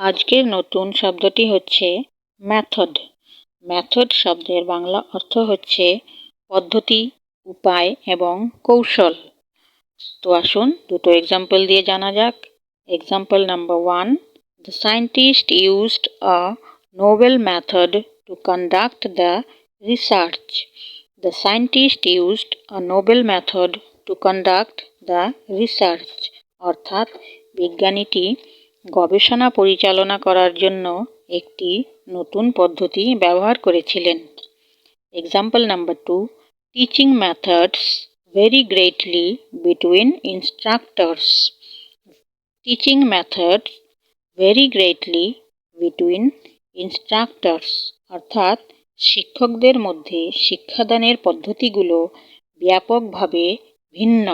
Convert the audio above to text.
আজকের নতুন শব্দটি হচ্ছে ম্যাথড ম্যাথড শব্দের বাংলা অর্থ হচ্ছে পদ্ধতি, উপায় এবং কৌশল। তো আসুন দুটো এক্সাম্পল দিয়ে জানা যাক। Example number one the scientist used a novel method to conduct the research the scientist used a novel method to conduct the research অর্থাৎ বিজ্ঞানীটি গবেষণা পরিচালনা করার জন্য একটি নতুন পদ্ধতি ব্যবহার করেছিলেন। Example number two teaching methods vary greatly between instructors teaching methods vary greatly between instructors অর্থাৎ শিক্ষকদের মধ্যে শিক্ষাদানের পদ্ধতিগুলো ব্যাপকভাবে ভিন্ন।